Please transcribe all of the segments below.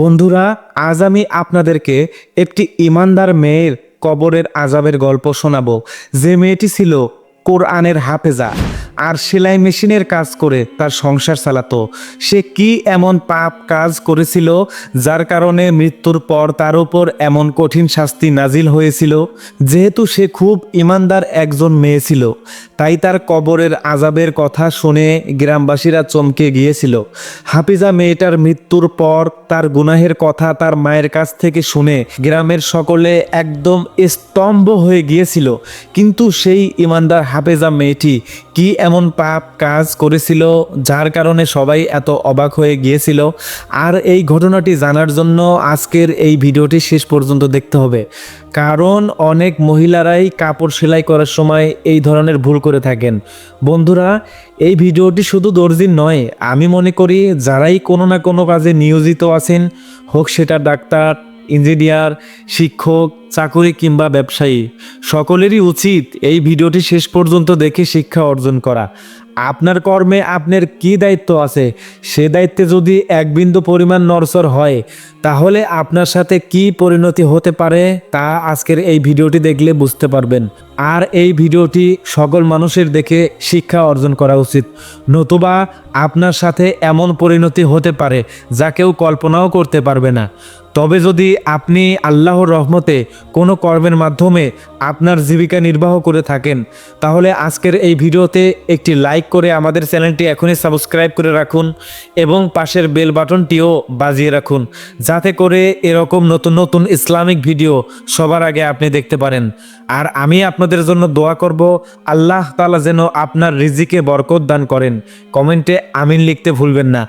বন্ধুরা, আজ আমি আপনাদেরকে একটি ইমানদার মেয়ের কবরের আজাবের গল্প শোনাব। যে মেয়েটি ছিল কোরআনের হাফেজা। আর সেলাই মেশিনের কাজ করে তার সংসার চালাতো। সে কি এমন পাপ কাজ করেছিল যার কারণে মৃত্যুর পর তার উপর এমন কঠিন শাস্তি নাজিল হয়েছিল? যেহেতু সে খুব ইমানদার একজন মেয়ে ছিল, তাই তার কবরের আজাবের কথা শুনে গ্রামবাসীরা চমকে গিয়েছিল। হাফিজা মেয়েটার মৃত্যুর পর তার গুনাহের কথা তার মায়ের কাছ থেকে শুনে গ্রামের সকলে একদম স্তম্ভ হয়ে গিয়েছিল। কিন্তু সেই ইমানদার হাফেজা মেয়েটি কি এমন পাপ কাজ করেছিল, যার কারণে সবাই এত অবাক হয়ে গিয়েছিল। আর এই ঘটনাটি জানার জন্য আজকের এই ভিডিওটি শেষ পর্যন্ত দেখতে হবে। কারণ অনেক মহিলারাই কাপড় সেলাই করার সময় এই ধরনের ভুল করে থাকেন। বন্ধুরা, এই ভিডিওটি শুধু দর্জির নয়, আমি মনে করি যারাই কোনো না কোনো কাজে নিয়োজিত আছেন, হোক সেটা ডাক্তার ইঞ্জিনিয়ার, শিক্ষক, চাকরি কিংবা ব্যবসায়ী, সকলেরই উচিত এই ভিডিওটি শেষ পর্যন্ত দেখে শিক্ষা অর্জন করা। আপনার কর্মে আপনার কি দায়িত্ব আছে? সে দায়িত্বে যদি এক বিন্দু পরিমাণ নরসর হয়, তাহলে আপনার সাথে কি পরিণতি হতে পারে তা আজকের এই ভিডিওটি দেখলে বুঝতে পারবেন। আর এই ভিডিওটি সকল মানুষের দেখে শিক্ষা অর্জন করা উচিত। নতুবা আপনার সাথে এমন পরিণতি হতে পারে যা কেউ কল্পনাও করতে পারবে না। তবে যদি আপনি আল্লাহর রহমতে কোনো কর্মের মাধ্যমে আপনার জীবিকা নির্বাহ করে থাকেন। তাহলে আজকের এই ভিডিওতে একটি লাইক করে আমাদের চ্যানেলটি এখনই সাবস্ক্রাইব করে রাখুন এবং পাশের বেল বাটনটিও বাজিয়ে রাখুন, যাতে করে এরকম নতুন নতুন ইসলামিক ভিডিও সবার আগে আপনি দেখতে পারেন। আর আমি আপনাদের জন্য দোয়া করব, আল্লাহ তালা যেন আপনার রিজিকে বরকত দান করেন। কমেন্টে আমিন লিখতে ভুলবেন না।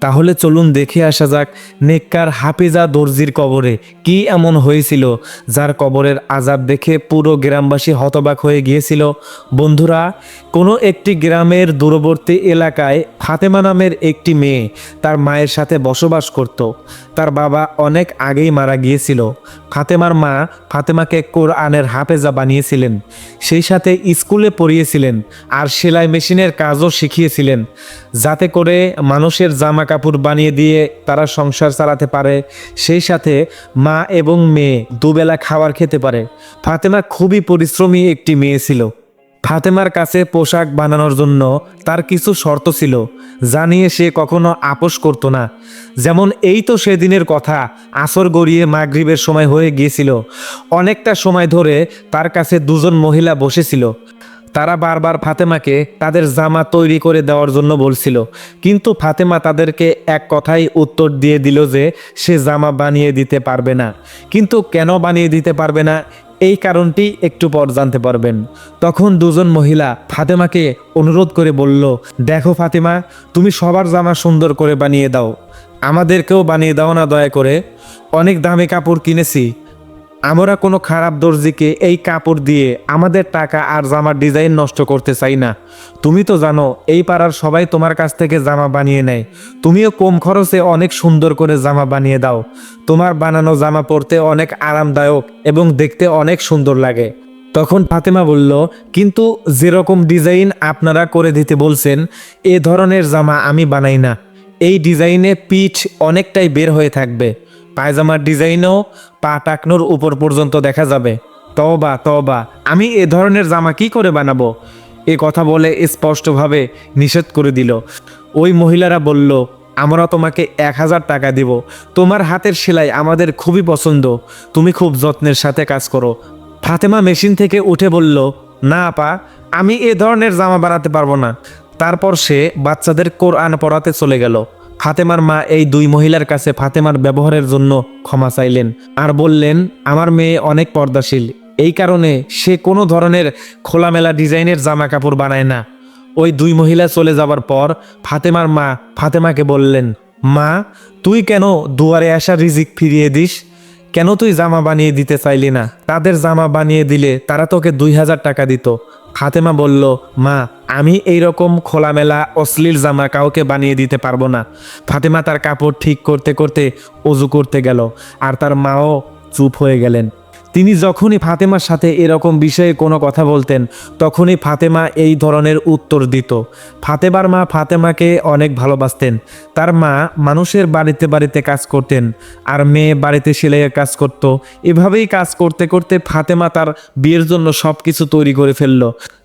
তাহলে চলুন দেখে আসা যাক নেককার হাফিজা দর্জির কবরে কি এমন হয়েছিল, যার কবরের আজাব দেখে পুরো গ্রামবাসী হতবাক হয়ে গিয়েছিল। বন্ধুরা, কোনো একটি গ্রামের দূরবর্তী এলাকায় ফাতেমা নামের একটি মেয়ে তার মায়ের সাথে বসবাস করত। তার বাবা অনেক আগেই মারা গিয়েছিল। ফাতেমার মা ফাতেমাকে কোরআনের হাফেজা বানিয়েছিলেন। সেই সাথে স্কুলে পড়িয়েছিলেন আর সেলাই মেশিনের কাজও শিখিয়েছিলেন। যাতে করে মানুষের জামা কাপড় বানিয়ে দিয়ে তারা সংসার চালাতে পারে। সেই সাথে মা এবং মেয়ে দুবেলা খাবার খেতে পারে। ফাতেমা খুবই পরিশ্রমী একটি মেয়ে ছিল। ফাতেমার কাছে পোশাক বানানোর জন্য তার কিছু শর্ত ছিল, যা নিয়ে সে কখনো আপোষ করতো না। যেমন এই তো সেদিনের কথা, আসর গড়িয়ে মাগরিবের সময় হয়ে গিয়েছিল। অনেকটা সময় ধরে তার কাছে দুজন মহিলা বসেছিল। তারা বারবার ফাতেমাকে তাদের জামা তৈরি করে দেওয়ার জন্য বলছিল, কিন্তু ফাতেমা তাদেরকে এক কথাই উত্তর দিয়ে দিল যে, সে জামা বানিয়ে দিতে পারবে না। কিন্তু কেন বানিয়ে দিতে পারবে না এই কারণটি একটু পর জানতে পারবেন। তখন দুজন মহিলা ফাতেমাকে অনুরোধ করে বলল, দেখো ফাতেমা, তুমি সবার জামা সুন্দর করে বানিয়ে দাও। আমাদেরকেও বানিয়ে দাও না দয়া করে। অনেক দামে কাপড় কিনেছি। আমরা কোনো খারাপ দর্জিকে এই কাপড় দিয়ে আমাদের টাকা আর জামার ডিজাইন নষ্ট করতে চাই না। তুমি তো জানো, এই পাড়ার সবাই তোমার কাছ থেকে জামা বানিয়ে নেয়। তুমিও কম খরচে অনেক সুন্দর করে জামা বানিয়ে দাও। তোমার বানানো জামা পরতে অনেক আরামদায়ক এবং দেখতে অনেক সুন্দর লাগে। তখন ফাতেমা বলল, কিন্তু যেরকম ডিজাইন আপনারা করে দিতে বলছেন, এ ধরনের জামা আমি বানাই না। এই ডিজাইনে পিঠ অনেকটাই বের হয়ে থাকবে। পায়জামার ডিজাইনও পা টাকনোর উপর পর্যন্ত দেখা যাবে। তবা তবা আমি এ ধরনের জামা কি করে বানাবো? এ কথা বলে স্পষ্টভাবে নিষেধ করে দিল। ওই মহিলারা বলল, আমরা তোমাকে এক হাজার টাকা দিব। তোমার হাতের সেলাই আমাদের খুবই পছন্দ। তুমি খুব যত্নের সাথে কাজ করো। ফাতেমা মেশিন থেকে উঠে বলল, না আপা, আমি এ ধরনের জামা বানাতে পারব না। তারপর সে বাচ্চাদের কোরআন পড়াতে চলে গেল। ফাতেমার মা এই দুই মহিলার কাছে ফাতেমার ব্যবহারের জন্য ক্ষমা চাইলেন আর বললেন, আমার মেয়ে অনেক পর্দাশীল। এই কারণে সে কোনো ধরনের খোলামেলা ডিজাইনের জামা কাপড় বানায় না। ওই দুই মহিলা চলে যাবার পর ফাতেমার মা ফাতেমাকে বললেন, মা, তুই কেন দুয়ারে আসা রিজিক ফিরিয়ে দিস? কেন তুই জামা বানিয়ে দিতে চাইলি না? তাদের জামা বানিয়ে দিলে তারা তোকে দুই হাজার টাকা দিত। ফাতেমা বলল, মা, আমি এই রকম খোলামেলা, অশ্লীল জামা কাউকে বানিয়ে দিতে পারব না। ফাতেমা তার কাপড় ঠিক করতে করতে অজু করতে গেল, আর তার মাও চুপ হয়ে গেলেন। তিনি যখনই ফাতেমার সাথে এরকম বিষয়ে কোনো কথা বলতেন, তখনই ফাতেমা এই ধরনের উত্তর দিত। ফাতেমার মা ফাতেমাকে অনেক ভালোবাসতেন। তার মা মানুষের বাড়িতে বাড়িতে কাজ করতেন আর মেয়ে বাড়িতে সেলাইয়ের কাজ করত। এভাবেই কাজ করতে করতে ফাতেমা তার বিয়ের জন্য সব কিছু তৈরি করে ফেলল।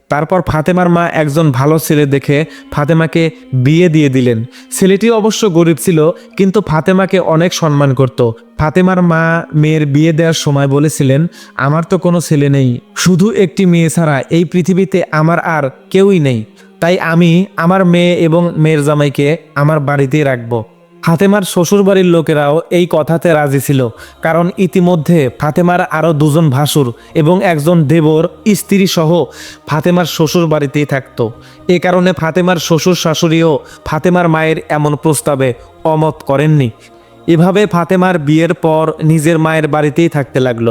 তারপর ফাতেমার মা একজন ভালো ছেলে দেখে ফাতেমাকে বিয়ে দিয়ে দিলেন। ছেলেটি অবশ্য গরিব ছিল, কিন্তু ফাতেমাকে অনেক সম্মান করত। ফাতেমার মা মেয়ের বিয়ে দেওয়ার সময় বলেছিলেন, আমার তো কোনো ছেলে নেই, শুধু একটি মেয়ে ছাড়া এই পৃথিবীতে আমার আর কেউই নেই। তাই আমি আমার মেয়ে এবং মেয়ের জামাইকে আমার বাড়িতেই রাখব। ফাতেমার শ্বশুরবাড়ির লোকেরাও এই কথাতে রাজি ছিল, কারণ ইতিমধ্যে ফাতেমার আরও দুজন ভাসুর এবং একজন দেবর, স্ত্রী সহ ফাতেমার শ্বশুর বাড়িতেই থাকত। এ কারণে ফাতেমার শ্বশুর শাশুড়িও ফাতেমার মায়ের এমন প্রস্তাবে অমত করেননি। এভাবে ফাতেমার বিয়ের পর নিজের মায়ের বাড়িতেই থাকতে লাগল।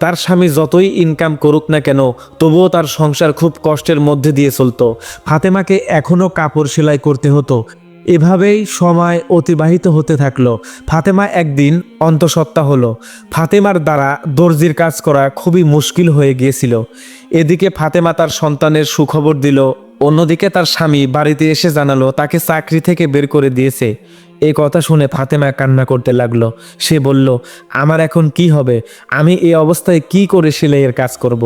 তার স্বামী যতই ইনকাম করুক না কেন, তবুও তার সংসার খুব কষ্টের মধ্যে দিয়ে চলতো। ফাতেমাকে এখনও কাপড় সেলাই করতে হতো। এভাবেই সময় অতিবাহিত হতে থাকল। ফাতেমা একদিন অন্তঃসত্ত্বা হলো। ফাতেমার দ্বারা দর্জির কাজ করা খুবই মুশকিল হয়ে গিয়েছিল। এদিকে ফাতেমা তার সন্তানের সুখবর দিল, অন্যদিকে তার স্বামী বাড়িতে এসে জানালো, তাকে চাকরি থেকে বের করে দিয়েছে। এই কথা শুনে ফাতেমা কান্না করতে লাগল। সে বলল, আমার এখন কি হবে? আমি এই অবস্থায় কি করে সেলাইয়ের কাজ করব।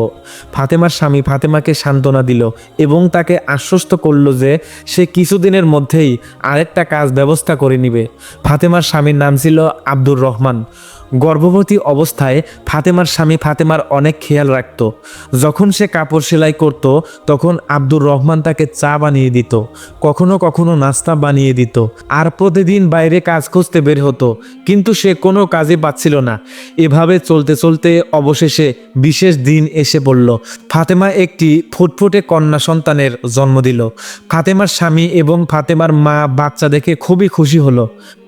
ফাতেমার স্বামী ফাতেমাকে সান্ত্বনা দিল এবং তাকে আশ্বস্ত করল যে সে কিছুদিনের মধ্যেই আরেকটা কাজ ব্যবস্থা করে নিবে। ফাতেমার স্বামীর নাম ছিল আব্দুর রহমান। গর্ভবতী অবস্থায় ফাতেমার স্বামী ফাতেমার অনেক খেয়াল রাখত। যখন সে কাপড় সেলাই করত, তখন আব্দুর রহমান তাকে চা বানিয়ে দিত, কখনো কখনো নাস্তা বানিয়ে দিত। আর প্রতিদিন বাইরে কাজ খুঁজতে বের হতো, কিন্তু সে কোনো কাজে পাচ্ছিল না। এভাবে চলতে চলতে অবশেষে বিশেষ দিন এসে পড়ল। ফাতেমা একটি ফুটফুটে কন্যা সন্তানের জন্ম দিল। ফাতেমার স্বামী এবং ফাতেমার মা বাচ্চা দেখে খুবই খুশি হলো।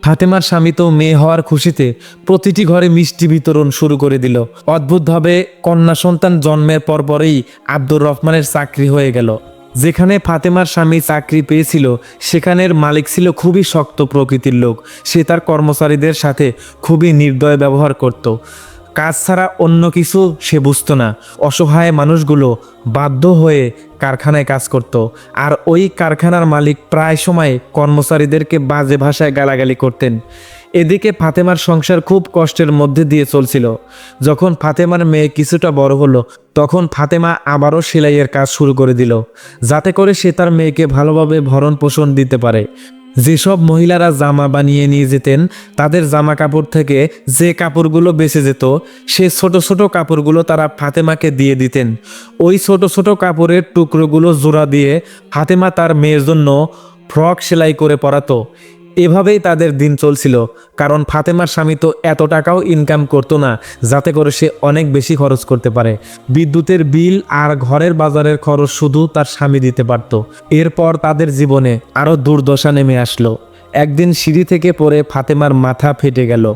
ফাতেমার স্বামী তো মেয়ে হওয়ার খুশিতে প্রতিটি ঘরে মিষ্টি বিতরণ শুরু করে দিল। অদ্ভুতভাবে কন্যা সন্তান জন্মের পরপরই আব্দুর রহমানের চাকরি হয়ে গেল। যেখানে ফাতেমার স্বামী চাকরি পেয়েছিল, সেখানের মালিক ছিল খুবই শক্ত প্রকৃতির লোক। সে তার কর্মচারীদের সাথে খুবই নির্দয় ব্যবহার করত। কাজ ছাড়া অন্য কিছু সে বুঝতো না। অসহায় মানুষগুলো বাধ্য হয়ে কারখানায় কাজ করত। আর ওই কারখানার মালিক প্রায় সময় কর্মচারীদেরকে বাজে ভাষায় গালাগালি করতেন। এদিকে ফাতেমার সংসার খুব কষ্টের মধ্যে দিয়ে চলছিল। যখন ফাতেমার মেয়ে কিছুটা বড় হলো, তখন ফাতেমা আবারও সেলাইয়ের কাজ শুরু করে দিল, যাতে করে সে তার মেয়েকে ভালোভাবে ভরণ পোষণ দিতে পারে। যেসব মহিলারা জামা বানিয়ে নিয়ে যেতেন, তাদের জামা কাপড় থেকে যে কাপড়গুলো বেঁচে যেত, সে ছোট ছোট কাপড়গুলো তারা ফাতেমাকে দিয়ে দিতেন। ওই ছোট ছোট কাপড়ের টুকরোগুলো জোড়া দিয়ে ফাতেমা তার মেয়ের জন্য ফ্রক সেলাই করে পরাতো। এভাবেই তাদের দিন চলছিল, কারণ ফাতেমার স্বামী তো এত টাকাও ইনকাম করতো না, যাতে করে সে অনেক বেশি খরচ করতে পারে। বিদ্যুতের বিল আর ঘরের বাজারের খরচ শুধু তার স্বামী দিতে পারত। এরপর তাদের জীবনে আরও দুর্দশা নেমে আসলো। একদিন সিঁড়ি থেকে পড়ে ফাতেমার মাথা ফেটে গেল।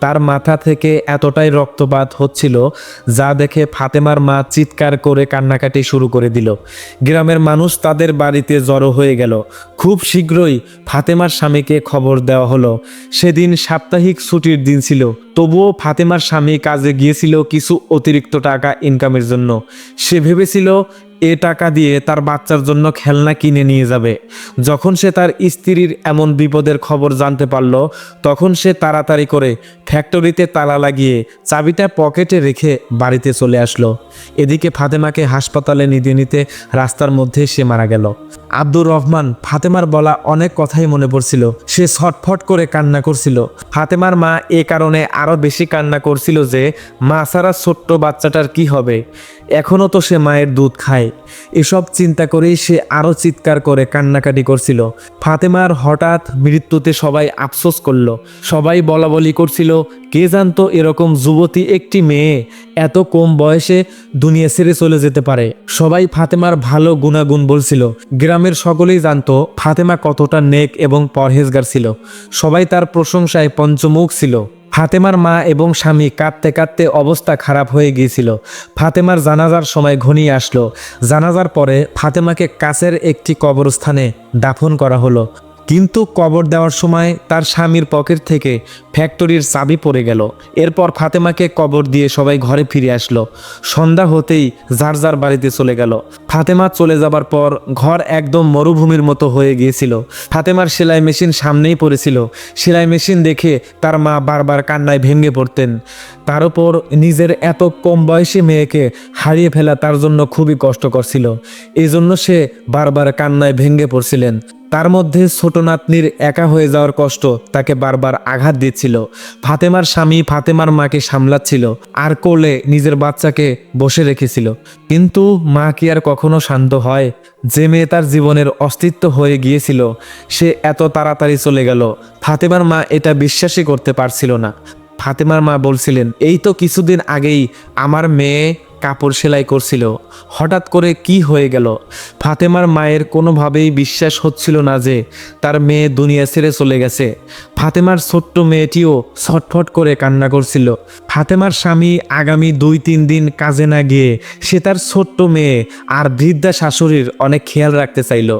তার মাথা থেকে এতটাই রক্তপাত হচ্ছিল যা দেখে ফাতেমার মা চিৎকার করে কান্নাকাটি শুরু করে দিল। গ্রামের মানুষ তাদের বাড়িতে জড়ো হয়ে গেল। খুব শীঘ্রই ফাতেমার স্বামীকে খবর দেওয়া হলো। সেদিন সাপ্তাহিক ছুটির দিন ছিল। তবুও ফাতেমার স্বামী কাজে গিয়েছিল কিছু অতিরিক্ত টাকা ইনকামের জন্য। সে ভেবেছিল, এ টাকা দিয়ে তার বাচ্চার জন্য খেলনা কিনে নিয়ে যাবে। যখন সে তার স্ত্রীর এমন বিপদের খবর জানতে পারল, তখন সে তাড়াতাড়ি করে ফ্যাক্টরিতে তালা লাগিয়ে চাবিটা পকেটে রেখে বাড়িতে চলে আসলো। এদিকে ফাতেমাকে হাসপাতালে নিতে নিতে রাস্তার মধ্যে সে মারা গেল। আব্দুর রহমান ফাতেমার বলা অনেক কথাই মনে পড়ছিল। সে ছটফট করে কান্না করছিল। ফাতেমার মা এ কারণে আরও বেশি কান্না করছিল যে, মা ছাড়া ছোট্ট বাচ্চাটার কি হবে? এখনও তো সে মায়ের দুধ খায়। এসব চিন্তা করেই সে আরও চিৎকার করে, কান্নাকাটি করছিল। ফাতেমার হঠাৎ মৃত্যুতে সবাই আফসোস করল। সবাই বলা বলি করছিল, কে জানতো এরকম যুবতী একটি মেয়ে? এত কম বয়সে দুনিয়া ছেড়ে চলে যেতে পারে। সবাই ফাতেমার ভালো গুণাগুণ বলছিল। গ্রামের সকলেই জানতো ফাতেমা কতটা নেক এবং পরহেজগার ছিল। সবাই তার প্রশংসায় পঞ্চমুখ ছিল। ফাতেমার মা এবং স্বামী কাঁদতে কাঁদতে অবস্থা খারাপ হয়ে গিয়েছিল। ফাতেমার জানাজার সময় ঘনিয়ে আসলো। জানাজার পরে ফাতেমাকে কাছের একটি কবরস্থানে দাফন করা হলো। কিন্তু কবর দেওয়ার সময় তার স্বামীর পকেট থেকে ফ্যাক্টরির চাবি পড়ে গেল। এরপর ফাতেমাকে কবর দিয়ে সবাই ঘরে ফিরে আসলো। সন্ধ্যা হতেই যার যার বাড়িতে চলে গেল। ফাতেমা চলে যাবার পর ঘর একদম মরুভূমির মতো হয়ে গিয়েছিল। ফাতেমার সেলাই মেশিন সামনেই পড়েছিল। সেলাই মেশিন দেখে তার মা বারবার কান্নায় ভেঙে পড়তেন। তার উপর নিজের এত কম বয়সী মেয়েকে হারিয়ে ফেলা তার জন্য খুবই কষ্টকর ছিল। এই জন্য সে বারবার কান্নায় ভেঙে পড়ছিলেন। তার মধ্যে ছোট নাতনির একা হয়ে যাওয়ার কষ্ট তাকে বারবার আঘাত দিচ্ছিল। ফাতেমার স্বামী ফাতেমার মাকে সামলাচ্ছিল আর কোলে নিজের বাচ্চাকে বসে রেখেছিল। কিন্তু মা কি আর কখনো শান্ত হয়? যে মেয়ে তার জীবনের অস্তিত্ব হয়ে গিয়েছিল, সে এত তাড়াতাড়ি চলে গেল। ফাতেমার মা এটা বিশ্বাসই করতে পারছিল না। ফাতেমার মা বলছিলেন, এই তো কিছুদিন আগেই আমার মেয়ে কাপড় সেলাই করছিল। হঠাৎ করে কি হয়ে গেল? ফাতেমার মায়ের কোনোভাবেই বিশ্বাস হচ্ছিল না যে তার মেয়ে দুনিয়া ছেড়ে চলে গেছে। ফাতেমার ছোট্ট মেয়েটিও ছটফট করে কান্না করছিল। ফাতেমার স্বামী আগামী দুই তিন দিন কাজে না গিয়ে সে তার ছোট্ট মেয়ে আর বৃদ্ধা শাশুড়ির অনেক খেয়াল রাখতে চাইল।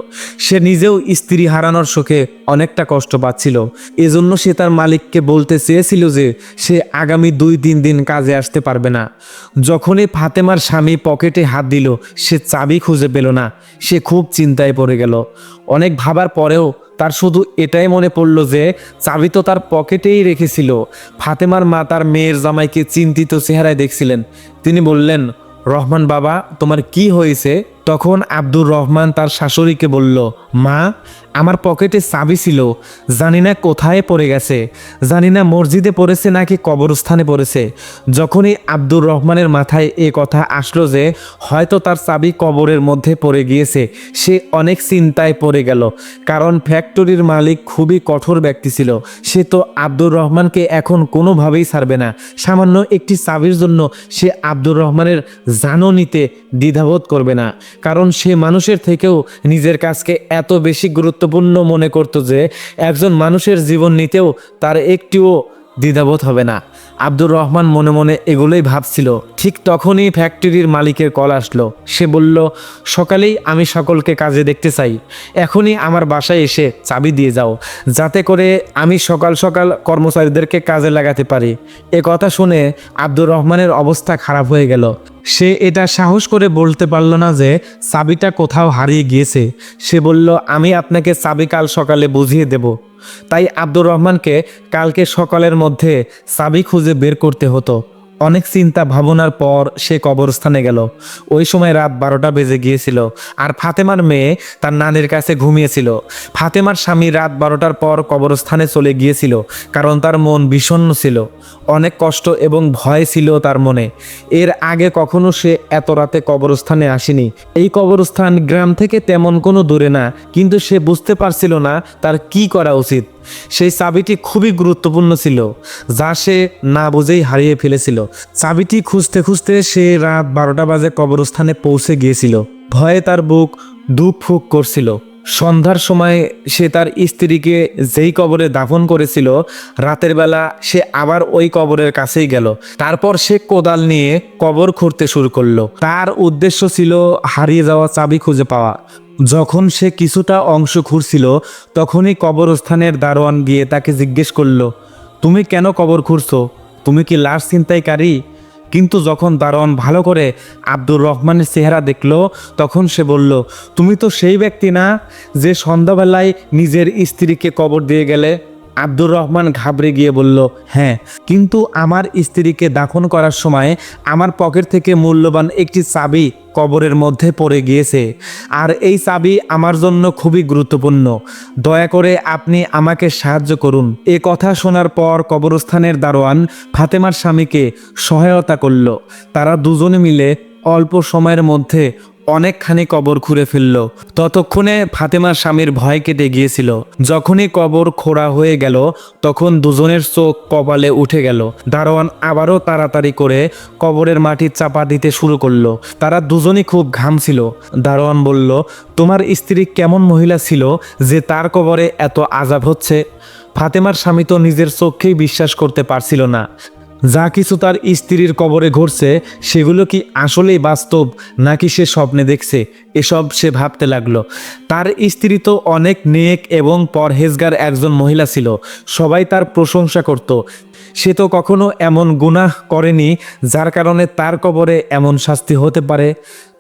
সে নিজেও স্ত্রী হারানোর শোকে অনেকটা কষ্ট পাচ্ছিল। এজন্য সে তার মালিককে বলতে চেয়েছিল যে সে আগামী দুই তিন দিন কাজে আসতে পারবে না। যখনই ফাতেমার স্বামী পকেটে হাত দিল, সে চাবি খুঁজে পেল না। সে খুব চিন্তায় পড়ে গেল। অনেক ভাবার পরেও তার শুধু এটাই মনে পড়ল যে চাবি তো তার পকেটেই রেখেছিল। ফাতেমার মা তার মেয়ের জামাইকে চিন্তিত চেহারায় দেখছিলেন। তিনি বললেন, রহমান বাবা, তোমার কি হয়েছে? তখন আব্দুর রহমান তার শাশুড়িকে বলল, মা, আমার পকেটে চাবি ছিল। জানি না কোথায় পড়ে গেছে। জানি না মসজিদে পড়েছে নাকি কবরস্থানে পড়েছে। যখনই আব্দুর রহমানের মাথায় এ কথা আসলো যে হয়তো তার চাবি কবরের মধ্যে পড়ে গিয়েছে, সে অনেক চিন্তায় পড়ে গেল। কারণ ফ্যাক্টরির মালিক খুবই কঠোর ব্যক্তি ছিল। সে তো আব্দুর রহমানকে এখন কোনোভাবেই ছাড়বে না। সামান্য একটি চাবির জন্য সে আব্দুর রহমানের জানও নিতে দ্বিধাবোধ করবে না। কারণ সে মানুষের থেকেও নিজের কাজকে এত বেশি গুরুত্বপূর্ণ মনে করত যে একজন মানুষের জীবন নিতেও তার একটিও দ্বিধাবোধ হবে না। আব্দুর রহমান মনে মনে এগুলোই ভাবছিল। ঠিক তখনই ফ্যাক্টরির মালিকের কল আসলো। সে বলল, সকালেই আমি সকলকে কাজে দেখতে চাই। এখনই আমার বাসায় এসে চাবি দিয়ে যাও। যাতে করে আমি সকাল সকাল কর্মচারীদেরকে কাজে লাগাতে পারি। এ কথা শুনে আব্দুর রহমানের অবস্থা খারাপ হয়ে গেল। সে এটা সাহস করে বলতে পারল না যে চাবিটা কোথাও হারিয়ে গিয়েছে। সে বলল, আমি আপনাকে চাবি কাল সকালে বুঝিয়ে দেব। তাই আব্দুর রহমানকে কালকে সকালের মধ্যে চাবি খুঁজে বের করতে হতো। অনেক চিন্তা ভাবনার পর সে কবরস্থানে গেল। ওই সময় রাত বারোটা বেজে গিয়েছিল আর ফাতেমার মেয়ে তার নানির কাছে ঘুমিয়েছিল। ফাতেমার স্বামী রাত বারোটার পর কবরস্থানে চলে গিয়েছিল কারণ তার মন বিষণ্ণ ছিল। অনেক কষ্ট এবং ভয় ছিল তার মনে। এর আগে কখনো সে এত রাতে কবরস্থানে আসেনি। এই কবরস্থান গ্রাম থেকে তেমন কোনো দূরে না, কিন্তু সে বুঝতে পারছিল না তার কি করা উচিত। সেই চাবিটি খুবই গুরুত্বপূর্ণ ছিল, যা সে না বুঝেই হারিয়ে ফেলেছিল। চাবিটি খুঁজতে খুঁজতে সে রাত বারোটা বাজে কবরস্থানে পৌঁছে গিয়েছিল। ভয়ে তার বুক দুঃখ ফুক করছিল। সন্ধ্যার সময় সে তার স্ত্রীকে যেই কবরে দাফন করেছিল, রাতের বেলা সে আবার ওই কবরের কাছেই গেল। তারপর সে কোদাল নিয়ে কবর খুঁড়তে শুরু করল। তার উদ্দেশ্য ছিল হারিয়ে যাওয়া চাবি খুঁজে পাওয়া। যখন সে কিছুটা অংশ খুঁড়ছিল, তখনই কবরস্থানের দারোয়ান গিয়ে তাকে জিজ্ঞেস করল, তুমি কেন কবর খুঁড়ছো? তুমি কি লাশ ছিনতাইকারী? কিন্তু যখন দারোয়ান ভালো করে আব্দুর রহমানের চেহারা দেখল, তখন সে বলল, তুমি তো সেই ব্যক্তি না যে সন্ধ্যাবেলায় নিজের স্ত্রীকে কবর দিয়ে গেলে? আব্দুর রহমান ঘাবড়ে গিয়ে বলল হ্যাঁ কিন্তু আমার স্ত্রীকে দাফন করার সময় আমার পকেট থেকে মূল্যবান একটি চাবি কবরের মধ্যে পড়ে গিয়েছে। আর এই চাবি আমার জন্য খুবই গুরুত্বপূর্ণ। দয়া করে আপনি আমাকে সাহায্য করুন। এ কথা শোনার পর কবরস্থানের দারোয়ান ফাতেমার স্বামীকে সহায়তা করল। তারা দুজনে মিলে অল্প সময়ের মধ্যে অনেকখানি কবর খুঁড়ে ফেলল। ততক্ষণে ফাতেমার স্বামীর ভয় কেটে গিয়েছিল। যখনই কবর খোঁড়া হয়ে গেল, তখন দুজনের চোখ কপালে উঠে গেল। দারোয়ান আবারও তাড়াতাড়ি করে কবরের মাটি চাপা দিতে শুরু করল। তারা দুজনই খুব ঘামছিল দারোয়ান বলল, তোমার স্ত্রী কেমন মহিলা ছিল যে তার কবরে এত আজাব হচ্ছে? ফাতেমার স্বামী তো নিজের চোখেই বিশ্বাস করতে পারছিল না। যা কিছু তার স্ত্রীর কবরে ঘটছে সেগুলো কি আসলেই বাস্তব, নাকি সে স্বপ্নে দেখছে? এসব সে ভাবতে লাগল। তার স্ত্রী তো অনেক নেক এবং পরহেজগার একজন মহিলা ছিল। সবাই তার প্রশংসা করত। সে তো কখনো এমন গুনাহ করেনি, যার কারণে তার কবরে এমন শাস্তি হতে পারে।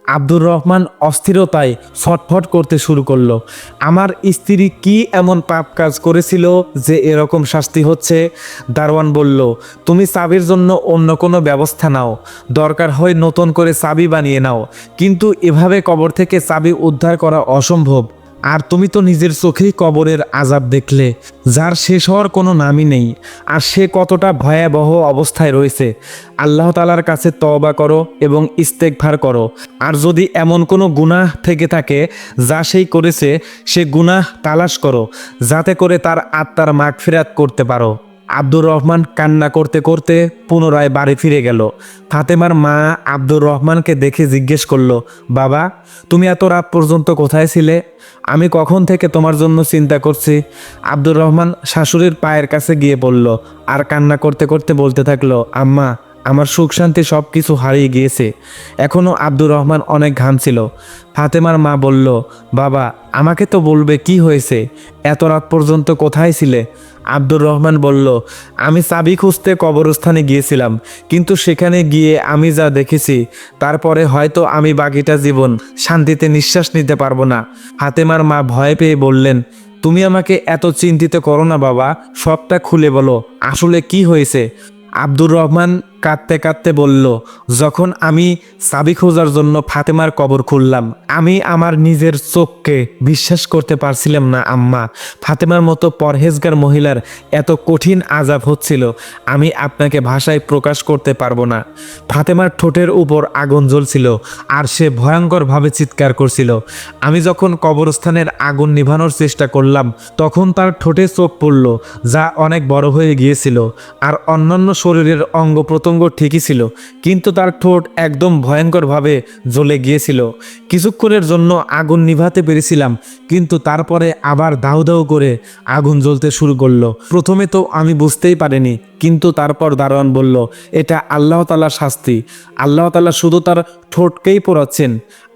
আব্দুর রহমান অস্থিরতায় ছটফট করতে শুরু করল। আমার স্ত্রী কি এমন পাপ কাজ করেছিল যে এরকম শাস্তি হচ্ছে? দারওয়ান বলল, তুমি চাবির জন্য অন্য কোনো ব্যবস্থা নাও। দরকার হয় নতুন করে চাবি বানিয়ে নাও। কিন্তু এভাবে কবর থেকে চাবি উদ্ধার করা অসম্ভব। আর তুমি তো নিজের চোখেই কবরের আজাব দেখলে, যার শেষ হওয়ার কোনো নামই নেই, আর সে কতটা ভয়াবহ অবস্থায় রয়েছে। আল্লাহ তালার কাছে তওবা করো এবং ইস্তেকভার করো। আর যদি এমন কোনো গুনাহ থেকে থাকে, যা সেই করেছে, সে গুনাহ তালাশ করো, যাতে করে তার আত্মার মাগ মাগফিরাত করতে পারো। আব্দুর রহমান কান্না করতে করতে পুনরায় বাড়ি ফিরে গেল। ফাতেমার মা আব্দুর রহমানকে দেখে জিজ্ঞেস করল, বাবা, তুমি এত রাত পর্যন্ত কোথায় ছিলে? আমি কখন থেকে তোমার জন্য চিন্তা করছি? আব্দুর রহমান শাশুড়ির পায়ের কাছে গিয়ে পড়ল আর কান্না করতে করতে বলতে থাকল, আম্মা, আমার সুখ শান্তি সব কিছু হারিয়ে গিয়েছে। এখনও আব্দুর রহমান অনেক ঘামছিল ফাতেমার মা বলল, বাবা, আমাকে তো বলবে কি হয়েছে? এত রাত পর্যন্ত কোথায় ছিলে? আব্দুর রহমান বলল, আমি চাবি খুঁজতে কবরস্থানে গিয়েছিলাম, কিন্তু সেখানে গিয়ে আমি যা দেখেছি, তারপরে হয়তো আমি বাকিটা জীবন শান্তিতে নিঃশ্বাস নিতে পারব না। হাতেমার মা ভয় পেয়ে বললেন, তুমি আমাকে এত চিন্তিত করো না বাবা, সবটা খুলে বলো, আসলে কি হয়েছে? আব্দুর রহমান কাঁদতে কাঁদতে বলল, যখন আমি চাবি খোঁজার জন্য ফাতেমার কবর খুললাম, আমি আমার নিজের চোখকে বিশ্বাস করতে পারছিলাম না, আম্মা। ফাতেমার মতো পরহেজগার মহিলার এত কঠিন আজাব হচ্ছিল, আমি আপনাকে ভাষায় প্রকাশ করতে পারব না। ফাতেমার ঠোঁটের উপর আগুন জ্বলছিল, আর সে ভয়ঙ্করভাবে চিৎকার করছিল। আমি যখন কবরস্থানের আগুন নিভানোর চেষ্টা করলাম, তখন তার ঠোঁটে চোখ পড়ল, যা অনেক বড় হয়ে গিয়েছিল, আর অন্যান্য শরীরের অঙ্গ ঠিকই ছিল, কিন্তু তার ঠোঁট একদম ভয়ঙ্করভাবে জ্বলে গিয়েছিল। কিছুক্ষণের জন্য আগুন নিভাতে পেরেছিলাম, কিন্তু তারপরে আবার দাউ দাউ করে আগুন জ্বলতে শুরু করল। প্রথমে তো আমি বুঝতেই পারিনি, কিন্তু তারপর দারোয়ান বলল, এটা আল্লাহ তালার শাস্তি। আল্লাহ তালা শুধু তার ঠোঁটকেই পোড়াচ্ছেন।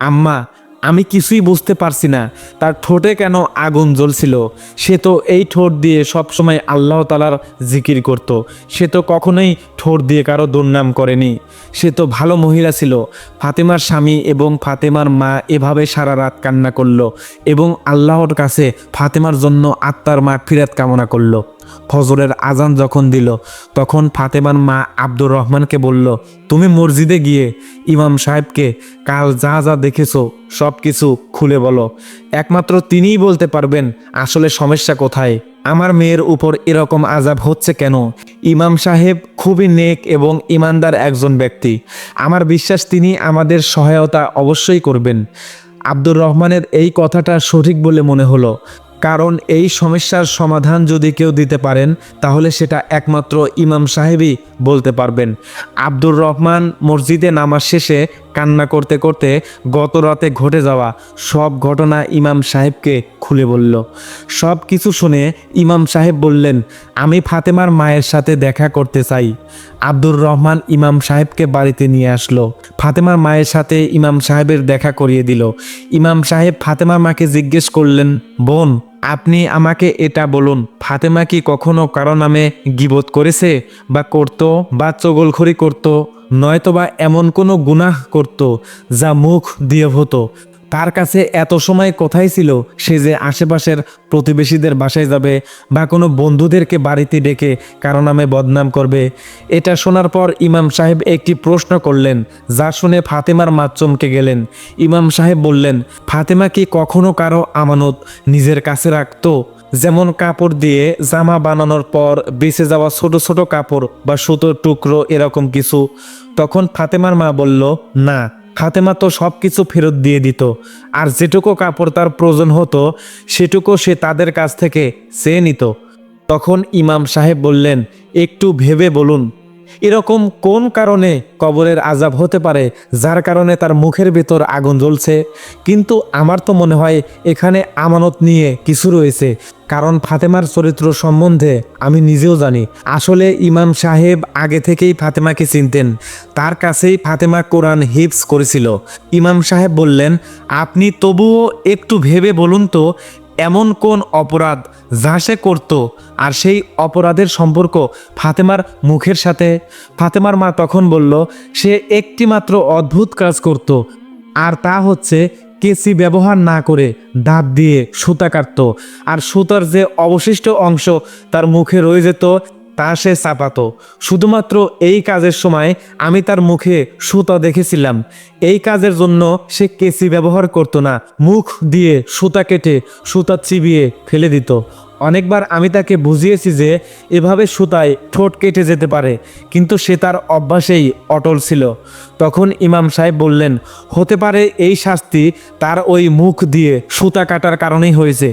আম্মা আমি কিছুই বুঝতে পারছি না। তার ঠোঁটে কেন আগুন জ্বলছিল? সে তো এই ঠোঁট দিয়ে সবসময় আল্লাহ তালার জিকির করত। সে তো কখনোই ঠোঁট দিয়ে কারও দুর্নাম করেনি। সে তো ভালো মহিলা ছিল। ফাতেমার স্বামী এবং ফাতেমার মা এভাবে সারা রাত কান্না করল এবং আল্লাহর কাছে ফাতেমার জন্য আত্মার মা ফিরাত কামনা করল। ফজরের আজান যখন দিল, তখন ফাতেমার মা আব্দুর রহমানকে বলল, তুমি মসজিদে গিয়ে ইমাম সাহেবকে কাল যা যা দেখেছ, সব কিছু খুলে বলো। একমাত্র তিনিই বলতে পারবেন আসলে সমস্যা কোথায়। আমার মেয়ের উপর এরকম আজাব হচ্ছে কেন? ইমাম সাহেব খুবই নেক এবং ইমানদার একজন ব্যক্তি। আমার বিশ্বাস তিনি আমাদের সহায়তা অবশ্যই করবেন। আব্দুর রহমানের এই কথাটা সঠিক বলে মনে হলো। কারণ এই সমস্যার সমাধান যদি কেউ দিতে পারেন, তাহলে সেটা একমাত্র ইমাম সাহেবই বলতে পারবেন। আব্দুর রহমান মসজিদে নামাজ শেষে কান্না করতে করতে গত রাতে ঘটে যাওয়া সব ঘটনা ইমাম সাহেবকে খুলে বলল। সব কিছু শুনে ইমাম সাহেব বললেন, আমি ফাতেমার মায়ের সাথে দেখা করতে চাই। আব্দুর রহমান ইমাম সাহেবকে বাড়িতে নিয়ে আসলো। ফাতেমার মায়ের সাথে ইমাম সাহেবের দেখা করিয়ে দিল। ইমাম সাহেব ফাতেমার মাকে জিজ্ঞেস করলেন, বোন আপনি আমাকে এটা বলুন, ফাতেমা কি কখনো কারও নামে গিবোধ করেছে বা করত বা চগলখড়ি করত, নয়তোবা এমন কোনো গুনাহ করত যা মুখ দিয়ে হতো? তার কাছে এত সময় কোথায় ছিল সে যে আশেপাশের প্রতিবেশীদের বাসায় যাবে বা কোনো বন্ধুদেরকে বাড়িতে ডেকে কারও নামে বদনাম করবে, এটা শোনার পর ইমাম সাহেব একটি প্রশ্ন করলেন, যা শুনে ফাতেমার মা চমকে গেলেন। ইমাম সাহেব বললেন, ফাতেমা কি কখনো কারও আমানত নিজের কাছে রাখতো? যেমন কাপড় দিয়ে জামা বানানোর পর বেঁচে যাওয়া ছোট ছোট কাপড় বা সুতোর টুকরো এরকম কিছু? তখন ফাতেমার মা বলল, না। ফাতেমা তো সব কিছু ফেরত দিয়ে দিত। আর যেটুকু কাপড় তার প্রয়োজন হতো, সেটুকু সে তাদের কাছ থেকে চেয়ে নিত। তখন ইমাম সাহেব বললেন, একটু ভেবে বলুন, এরকম কোন কারণে কবরের আজাব হতে পারে, যার কারণে তার মুখের ভেতর আগুন জ্বলছে? কিন্তু আমার তো মনে হয়, এখানে আমানত নিয়ে কিছু রয়েছে। কারণ ফাতেমার চরিত্র সম্বন্ধে আমি নিজেও জানি। আসলে ইমাম সাহেব আগে থেকেই ফাতেমাকে চিনতেন। তার কাছেই ফাতেমা কোরআন হিপস করেছিল। ইমাম সাহেব বললেন, আপনি তবুও একটু ভেবে বলুন তো, এমন কোন অপরাধ যা সে করত আর সেই অপরাধের সম্পর্ক ফাতেমার মুখের সাথে? ফাতেমার মা তখন বলল, সে একটি মাত্র অদ্ভুত কাজ করত। আর তা হচ্ছে কেসি ব্যবহার না করে দাঁত দিয়ে সুতা কাটত। আর সুতার যে অবশিষ্ট অংশ তার মুখে রয়ে যেত, তা সে চাপাতো। শুধুমাত্র এই কাজের সময় আমি তার মুখে সুতা দেখেছিলাম। এই কাজের জন্য সে কেসি ব্যবহার করতো না। মুখ দিয়ে সুতা কেটে সুতা চিবিয়ে ফেলে দিত। অনেকবার আমি তাকে বুঝিয়েছি যে এভাবে সুতায় ঠোঁট কেটে যেতে পারে, কিন্তু সে তার অভ্যাসেই অটল ছিল। তখন ইমাম সাহেব বললেন, হতে পারে এই শাস্তি তার ওই মুখ দিয়ে সুতা কাটার কারণেই হয়েছে।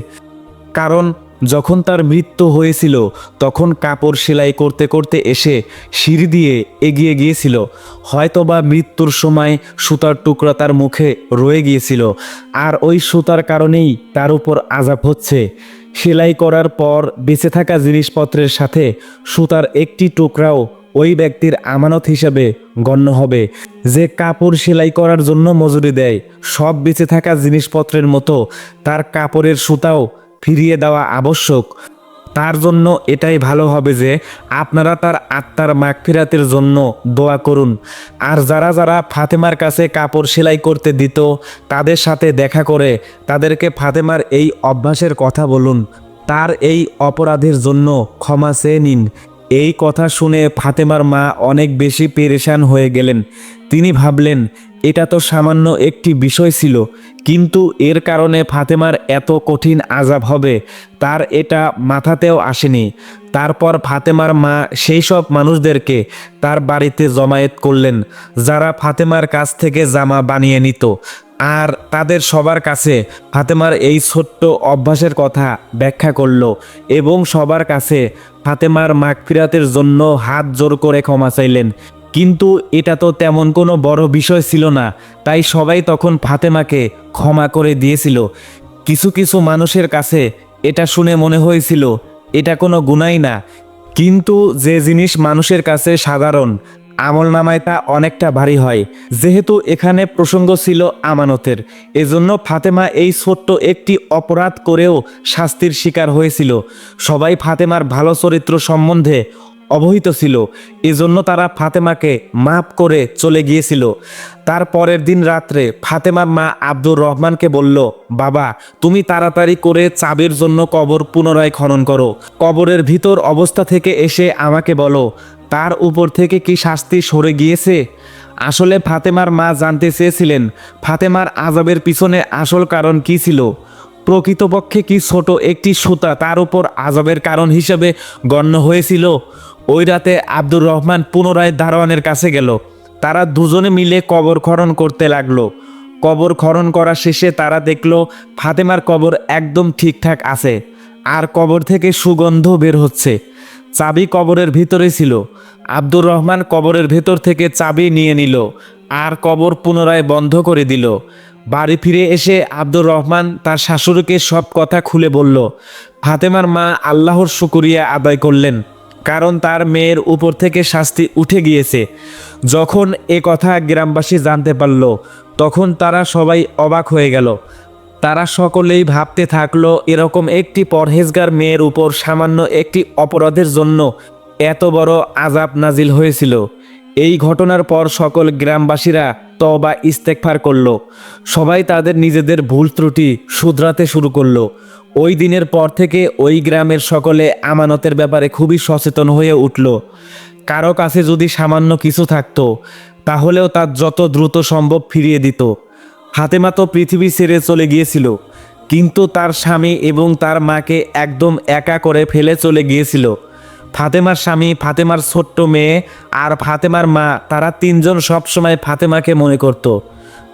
কারণ যখন তার মৃত্যু হয়েছিল, তখন কাপড় সেলাই করতে করতে এসে সিঁড়ি দিয়ে এগিয়ে গিয়েছিল। হয়তোবা মৃত্যুর সময় সুতার টুকরা তার মুখে রয়ে গিয়েছিল। আর ওই সুতার কারণেই তার উপর আজাব হচ্ছে। সেলাই করার পর বেঁচে থাকা জিনিসপত্রের সাথে সুতার একটি টুকরাও ওই ব্যক্তির আমানত হিসাবে গণ্য হবে। যে কাপড় সেলাই করার জন্য মজুরি দেয়, সব বেঁচে থাকা জিনিসপত্রের মতো তার কাপড়ের সুতাও ফিরিয়ে দেওয়া আবশ্যক। তার জন্য এটাই ভালো হবে যে আপনারা তার আত্মার মাগফিরাতের জন্য দোয়া করুন। আর যারা যারা ফাতেমার কাছে কাপড় সেলাই করতে দিত, তাদের সাথে দেখা করে তাদেরকে ফাতেমার এই অভ্যাসের কথা বলুন। তার এই অপরাধের জন্য ক্ষমা চেয়ে নিন। এই কথা শুনে ফাতেমার মা অনেক বেশি পেরেশান হয়ে গেলেন। তিনি ভাবলেন এটা তো সামান্য একটি বিষয় ছিল, কিন্তু এর কারণে ফাতেমার এত কঠিন আজাব হবে, তার এটা মাথাতেও আসেনি। তারপর ফাতেমার মা সেই সব মানুষদেরকে তার বাড়িতে জমায়েত করলেন, যারা ফাতেমার কাছ থেকে জামা বানিয়ে নিত। আর তাদের সবার কাছে ফাতেমার এই ছোট্ট অভ্যাসের কথা ব্যাখ্যা করল এবং সবার কাছে ফাতেমার মাগফিরাতের জন্য হাত জোর করে ক্ষমা চাইলেন। কিন্তু এটা তো তেমন কোনো বড় বিষয় ছিল না। তাই সবাই তখন ফাতেমাকে ক্ষমা করে দিয়েছিল। কিছু কিছু মানুষের কাছে এটা শুনে মনে হয়েছিল, এটা কোনো গুণাই না। কিন্তু যে জিনিস মানুষের কাছে সাধারণ, আমল নামায় তা অনেকটা ভারী হয়। যেহেতু এখানে প্রসঙ্গ ছিল আমানতের, এজন্য ফাতেমা এই ছোট্ট একটি অপরাধ করেও শাস্তির শিকার হয়েছিল। সবাই ফাতেমার ভালো চরিত্র সম্বন্ধে অবহিত ছিল। এজন্য তারা ফাতেমাকে মাফ করে চলে গিয়েছিল। তার পরের দিন রাত্রে ফাতেমার মা আব্দুর রহমানকে বলল, বাবা, তুমি তাড়াতাড়ি করে চাবির জন্য কবর পুনরায় খনন করো। কবরের ভিতর অবস্থা থেকে এসে আমাকে বলো, তার উপর থেকে কি শাস্তি সরে গিয়েছে? আসলে ফাতেমার মা জানতে চেয়েছিলেন, ফাতেমার আজাবের পিছনে আসল কারণ কি ছিল। প্রকৃতপক্ষে কি ছোট একটি সুতা তার উপর আজাবের কারণ হিসেবে গণ্য হয়েছিল? ওই রাতে আব্দুর রহমান পুনরায় দারোয়ানের কাছে গেল। তারা দুজনে মিলে কবর খনন করতে লাগল। কবর খনন করা শেষে তারা দেখল ফাতেমার কবর একদম ঠিকঠাক আছে। আর কবর থেকে সুগন্ধ বের হচ্ছে। চাবি কবরের ভিতরে ছিল। আব্দুর রহমান কবরের ভেতর থেকে চাবি নিয়ে নিল আর কবর পুনরায় বন্ধ করে দিল। বাড়ি ফিরে এসে আব্দুর রহমান তার শাশুড়িকে সব কথা খুলে বলল। ফাতেমার মা আল্লাহর শুকুরিয়া আদায় করলেন। কারণ তার মেয়ের উপর থেকে শাস্তি উঠে গিয়েছে। যখন এ কথা গ্রামবাসী জানতে পারল, তখন তারা সবাই অবাক হয়ে গেল। তারা সকলেই ভাবতে থাকল, এরকম একটি পরহেজগার মেয়ের উপর সামান্য একটি অপরাধের জন্য এত বড় আজাব নাজিল হয়েছিল। এই ঘটনার পর সকল গ্রামবাসীরা তবা ইস্তেকফার করল। সবাই তাদের নিজেদের ভুল ত্রুটি শুধরাতে শুরু করল। ওই দিনের পর থেকে ওই গ্রামের সকলে আমানতের ব্যাপারে খুবই সচেতন হয়ে উঠল। কারও কাছে যদি সামান্য কিছু থাকতো, তাহলেও তার যত দ্রুত সম্ভব ফিরিয়ে দিত। ফাতেমা তো পৃথিবী ছেড়ে চলে গিয়েছিল, কিন্তু তার স্বামী এবং তার মাকে একদম একা করে ফেলে চলে গিয়েছিল। ফাতেমার স্বামী, ফাতেমার ছোট্ট মেয়ে আর ফাতেমার মা, তারা তিনজন সবসময় ফাতেমাকে মনে করত।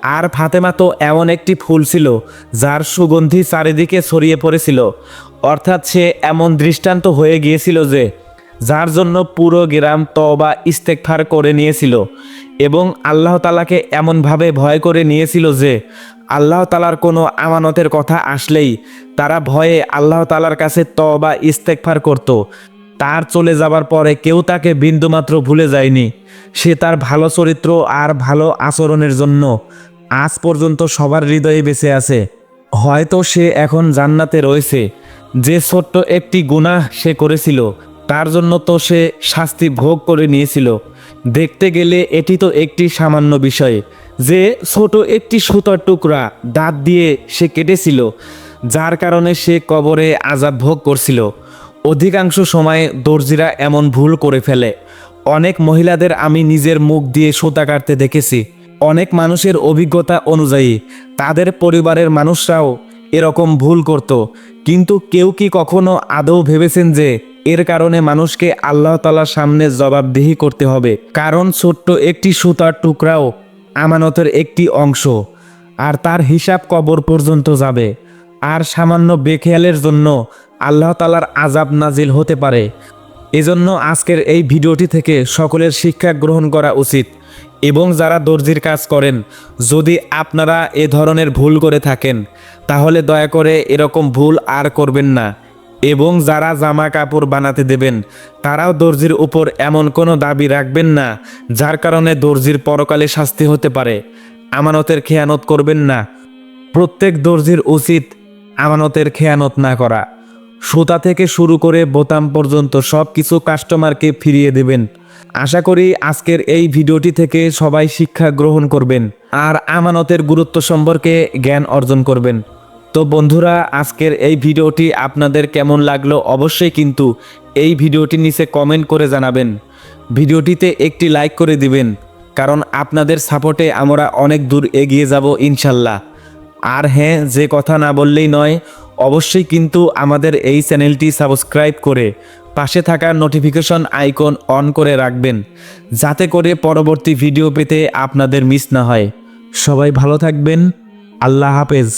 আর ফাতেমা তো এমন একটি ফুল ছিল, যার সুগন্ধি চারিদিকে ছড়িয়ে পড়েছিল। অর্থাৎ সে এমন দৃষ্টান্ত হয়ে গিয়েছিল যে, যার জন্য পুরো গ্রাম তবা ইস্তেকফার করে নিয়েছিল এবং আল্লাহ তালাকে এমনভাবে ভয় করে নিয়েছিল যে, আল্লাহ তালার কোনো আমানতের কথা আসলেই তারা ভয়ে আল্লাহ তালার কাছে তবা ইস্তেকফার করত। তার চলে যাবার পরে কেউ তাকে বিন্দুমাত্র ভুলে যায়নি। সে তার ভালো চরিত্র আর ভালো আচরণের জন্য আজ পর্যন্ত সবার হৃদয়ে বেঁচে আছে। হয়তো সে এখন জান্নাতে রয়েছে। যে ছোট্ট একটি গুনাহ সে করেছিল, তার জন্য তো সে শাস্তি ভোগ করে নিয়েছিল। দেখতে গেলে এটি তো একটি সামান্য বিষয়, যে ছোট একটি সুতার টুকরা দাঁত দিয়ে সে কেটেছিল, যার কারণে সে কবরে আজাব ভোগ করছিল। অধিকাংশ সময় দর্জিরা এমন ভুল করে ফেলে। অনেক মহিলাদের আমি নিজের মুখ দিয়ে সুতা কাটতে দেখেছি। অনেক মানুষের অভিজ্ঞতা অনুযায়ী তাদের পরিবারের মানুষরাও এরকম ভুল করত। কিন্তু কেউ কি কখনো আদৌ ভেবেছেন যে এর কারণে মানুষকে আল্লাহ তালার সামনে জবাবদিহি করতে হবে? কারণ ছোট্ট একটি সুতার টুকরাও আমানতের একটি অংশ, আর তার হিসাব কবর পর্যন্ত যাবে। আর সামান্য বেখেয়ালের জন্য আল্লাহ তালার আজাব নাজিল হতে পারে। এজন্য আজকের এই ভিডিওটি থেকে সকলের শিক্ষা গ্রহণ করা উচিত। এবং যারা দর্জির কাজ করেন, যদি আপনারা এ ধরনের ভুল করে থাকেন, তাহলে দয়া করে এরকম ভুল আর করবেন না। এবং যারা জামা কাপড় বানাতে দেবেন, তারাও দর্জির উপর এমন কোনো দাবি রাখবেন না, যার কারণে দর্জির পরকালে শাস্তি হতে পারে। আমানতের খেয়ানত করবেন না। প্রত্যেক দর্জির উচিত আমানতের খেয়ানত না করা। সুতা থেকে শুরু করে বোতাম পর্যন্ত সব কিছু কাস্টমারকে ফিরিয়ে দেবেন। আশা করি আজকের এই ভিডিওটি থেকে সবাই শিক্ষা গ্রহণ করবেন আর আমানতের গুরুত্ব সম্পর্কে জ্ঞান অর্জন করবেন। তো বন্ধুরা, আজকের এই ভিডিওটি আপনাদের কেমন লাগল অবশ্যই কিন্তু এই ভিডিওটি নিচে কমেন্ট করে জানাবেন। ভিডিওটিতে একটি লাইক করে দিবেন, কারণ আপনাদের সাপোর্টে আমরা অনেক দূর এগিয়ে যাব ইনশাল্লাহ। আর হ্যাঁ যে কথা না বললেই নয়, অবশ্যই কিন্তু আমাদের এই চ্যানেলটি সাবস্ক্রাইব করে পাশে থাকা নোটিফিকেশন আইকন অন করে রাখবেন, যাতে করে পরবর্তী ভিডিও পেতে আপনাদের মিস না হয়। সবাই ভালো থাকবেন, আল্লাহ হাফেজ।